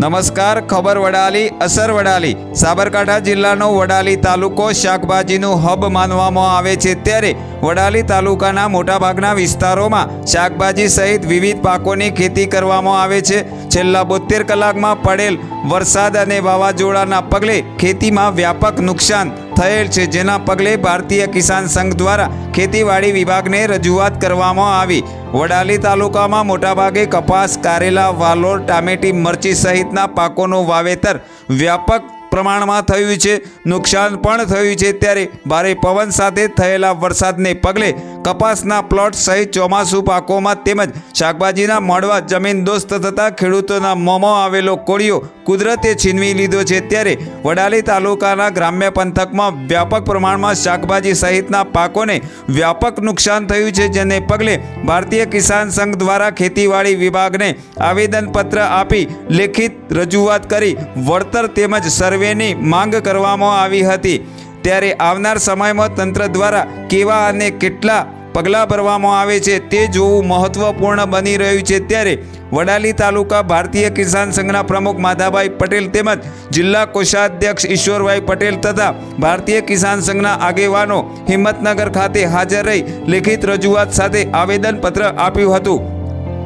નમસ્કાર, ખબર વડાલી, અસર વડાલી. સાબરકાંઠા જિલ્લાનો વડાલી તાલુકો શાકભાજીનું હબ માનવામાં આવે છે. ત્યારે વડાલી તાલુકાના મોટાભાગના વિસ્તારોમાં શાકભાજી સહિત વિવિધ પાકોની ખેતી કરવામાં આવે છે. છેલ્લા બોતેર કલાકમાં પડેલ વરસાદ અને વાવાઝોડાના પગલે ખેતીમાં વ્યાપક નુકસાન થયેલ છે. જેના પગલે ભારતીય કિસાન સંઘ દ્વારા ખેતીવાડી વિભાગને રજૂઆત કરવામાં આવી. વડાલી તાલુકામાં મોટાભાગે કપાસ, કારેલા, વાલોર, ટામેટી, મરચી સહિતના પાકોનું વાવેતર વ્યાપક પ્રમાણમાં થયું છે. નુકસાન પણ થયું છે. ત્યારે ભારે પવન સાથે થયેલા વરસાદને પગલે કપાસના પ્લોટ સહિત ચોમાસુ પાકોમાં તેમજ શાકભાજીના મળવા જમીન દોસ્ત થતાં ખેડૂતોના મોંમાં આવેલો કોળિયો કુદરતે છીનવી લીધો છે ત્યારે વડાલી તાલુકાના ગ્રામ્ય પંથકમાં વ્યાપક પ્રમાણમાં શાકભાજી સહિતના પાકોને વ્યાપક નુકસાન થયું છે, જેને પગલે ભારતીય કિસાન સંઘ દ્વારા ખેતીવાડી વિભાગને આવેદનપત્ર આપી લેખિત રજૂઆત કરી વળતર તેમજ સર્વેની માંગ કરવામાં આવી હતી. ત્યારે આવનાર સમયમાં તંત્ર દ્વારા કેવા અને કેટલા પગલાં ભરવામાં આવે છે તે જોવું મહત્વપૂર્ણ બની રહ્યું છે. ત્યારે વડાલી તાલુકા ભારતીય કિસાન સંઘના પ્રમુખ માધાભાઈ પટેલ તેમજ જિલ્લા કોષાધ્યક્ષ ઈશ્વરભાઈ પટેલ તથા ભારતીય કિસાન સંઘના આગેવાનો હિંમતનગર ખાતે હાજર રહી લેખિત રજૂઆત સાથે આવેદનપત્ર આપ્યું હતું.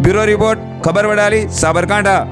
બ્યુરો રિપોર્ટ, ખબર વડાલી, સાબરકાંઠા.